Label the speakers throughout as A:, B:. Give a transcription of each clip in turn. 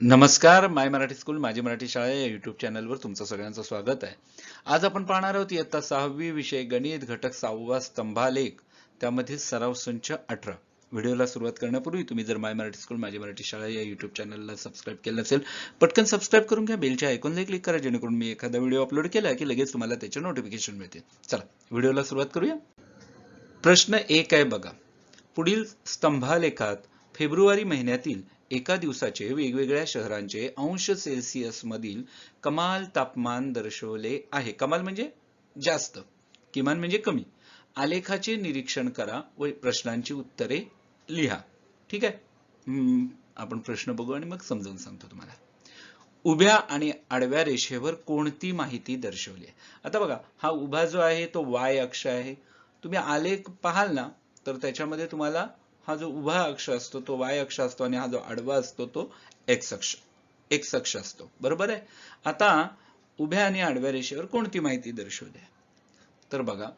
A: नमस्कार माय मराठी स्कूल माझी मराठी शाळा या युट्यूब चॅनलवर तुमचं सगळ्यांचं स्वागत आहे. आज आपण पाहणार आहोत इयत्ता सहावी विषय गणित घटक सहावा स्तंभालेख त्यामध्ये सराव संच अठरा. व्हिडिओला सुरुवात करण्यापूर्वी तुम्ही जर माय मराठी स्कूल माझी मराठी शाळा या युट्यूब चॅनलला सबस्क्राईब केलं नसेल पटकन सबस्क्राईब करून घ्या बेलच्या आयकॉनला क्लिक करा जेणेकरून मी एखादा व्हिडिओ अपलोड केला की लगेच तुम्हाला त्याचे नोटिफिकेशन मिळते. चला व्हिडिओला सुरुवात करूया. प्रश्न एक आहे बघा. पुढील स्तंभालेखात फेब्रुवारी महिन्यातील एका दिवसाचे वेगवेगळ्या शहरांचे अंश सेल्सिअस मधील कमाल तापमान दर्शवले आहे. कमाल म्हणजे जास्त किमान म्हणजे कमी. आलेखाचे निरीक्षण करा व प्रश्नांची उत्तरे लिहा. ठीक आहे? हम्म, आपण प्रश्न बघू आणि मग समजावून सांगतो तुम्हाला. उभ्या आणि आडव्या रेषेवर कोणती माहिती दर्शवली आहे? आता बघा हा उभा जो आहे तो वाय अक्ष आहे. तुम्ही आलेख पाहाल ना तर त्याच्यामध्ये तुम्हाला हा जो उभा अक्ष असतो तो वाय अक्ष असतो आणि हा जो आडवा असतो तो एक्स अक्ष. एक्स अक्ष असतो. बरोबर आहे? आता उभ्या आणि आडव्या रेषेवर कोणती माहिती दर्शवली तर बघा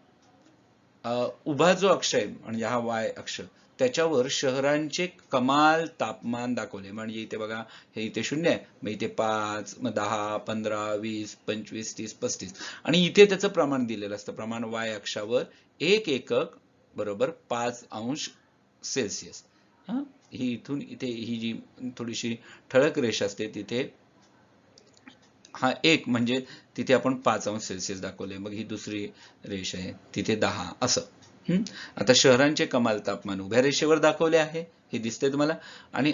A: उभा जो अक्ष आहे म्हणजे हा वाय अक्ष त्याच्यावर शहरांचे कमाल तापमान दाखवले. म्हणजे इथे बघा हे इथे शून्य आहे. मग इथे पाच मग दहा पंधरा वीस पंचवीस तीस पस्तीस. आणि इथे त्याचं प्रमाण दिलेलं असतं. प्रमाण वाय अक्षावर एक एकक बरोबर पाच अंश सेल्सिअस. हां? ही इथून इथे ही जी थोडीशी ठळक रेष असते तिथे हा एक म्हणजे तिथे आपण पाच अंश सेल्सिअस दाखवले. मग ही दुसरी रेष आहे तिथे दहा. असं. आता शहरांचे कमाल तापमान उभ्या रेषेवर दाखवले आहे हे दिसते तुम्हाला. आणि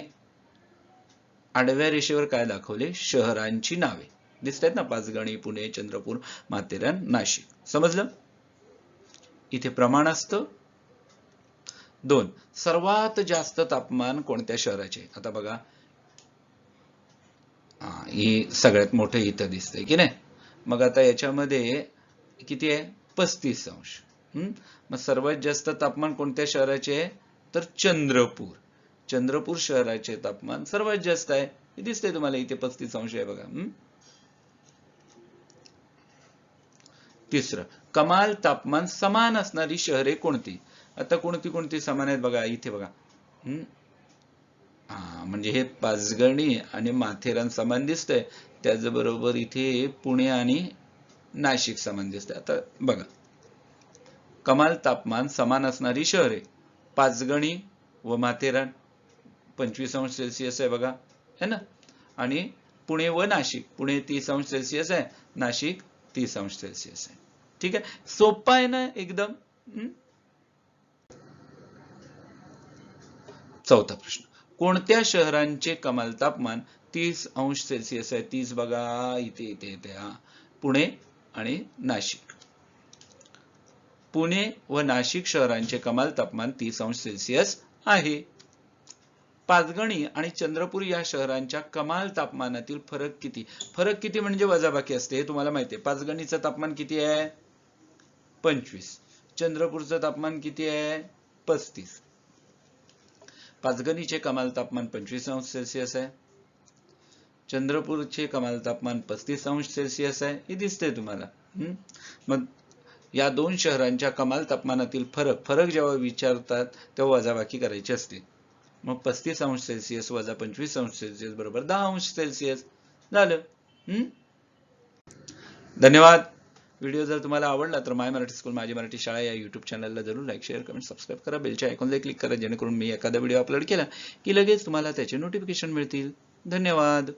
A: आडव्या रेषेवर काय दाखवले? शहरांची नावे. दिसत ना पाचगणी पुणे चंद्रपूर माथेरान नाशिक. समजलं? इथे प्रमाण असतं दोन. सर्वात जास्त तापमान कोणत्या शहराचे? आता बघा. ही सगळ्यात मोठं इथं दिसतंय की नाही? मग आता याच्यामध्ये किती आहे? पस्तीस अंश. मग सर्वात जास्त तापमान कोणत्या शहराचे आहे? तर चंद्रपूर. चंद्रपूर शहराचे तापमान सर्वात जास्त आहे. हे दिसतंय तुम्हाला इथे पस्तीस अंश आहे बघा. तिसरं. कमाल तापमान समान असणारी शहरे कोणती? आता कोणती कोणती समान आहेत बघा इथे बघा. हम्म? हा म्हणजे हे पाचगणी आणि माथेरान समान दिसतंय. त्याचबरोबर इथे पुणे आणि नाशिक समान दिसतंय. आता बघा. कमाल तापमान समान असणारी शहरे पाचगणी व माथेरान. पंचवीस अंश सेल्सिअस आहे बघा. है ना? आणि पुणे व नाशिक. पुणे तीस अंश सेल्सिअस आहे नाशिक तीस अंश सेल्सिअस आहे. ठीक आहे? सोपा आहे ना एकदम? चौथा प्रश्न. कोणत्या शहरांचे कमाल तापमान तीस अंश सेल्सिअस आहे? तीस बघा इथे इथे इथे हा. पुणे आणि नाशिक. पुणे व नाशिक शहरांचे कमाल तापमान तीस अंश सेल्सिअस आहे. पाचगणी आणि चंद्रपूर या शहरांच्या कमाल तापमानातील फरक किती? फरक किती म्हणजे वजाबाकी असते हे तुम्हाला माहिती आहे. पाचगणीचं तापमान किती आहे? पंचवीस. चंद्रपूरचं तापमान किती आहे? पस्तीस. पाचगणीचे कमाल तापमान पंचवीस अंश सेल्सिअस आहे. चंद्रपूरचे कमाल तापमान पस्तीस अंश सेल्सिअस आहे. हे दिसतंय तुम्हाला. मग या दोन शहरांच्या कमाल तापमानातील फरक फरक जेव्हा विचारतात तेव्हा वजाबाकी करायची असते. मग पस्तीस अंश सेल्सिअस वजा पंचवीस अंश सेल्सिअस बरोबर दहा अंश सेल्सिअस. झालं. हम्म? धन्यवाद. व्हिडिओ जर तुम्हाला आवडला तर माय मराठी स्कूल माझी मराठी शाळा या युट्यूब चॅनलला जरूर लाईक शेअर कमेंट सबस्क्राईब करा. बेलच्या आयकॉनला क्लिक करा जेणेकरून मी एखादा व्हिडिओ अपलोड केला की लगेच तुम्हाला त्याचे नोटिफिकेशन मिळतील. धन्यवाद.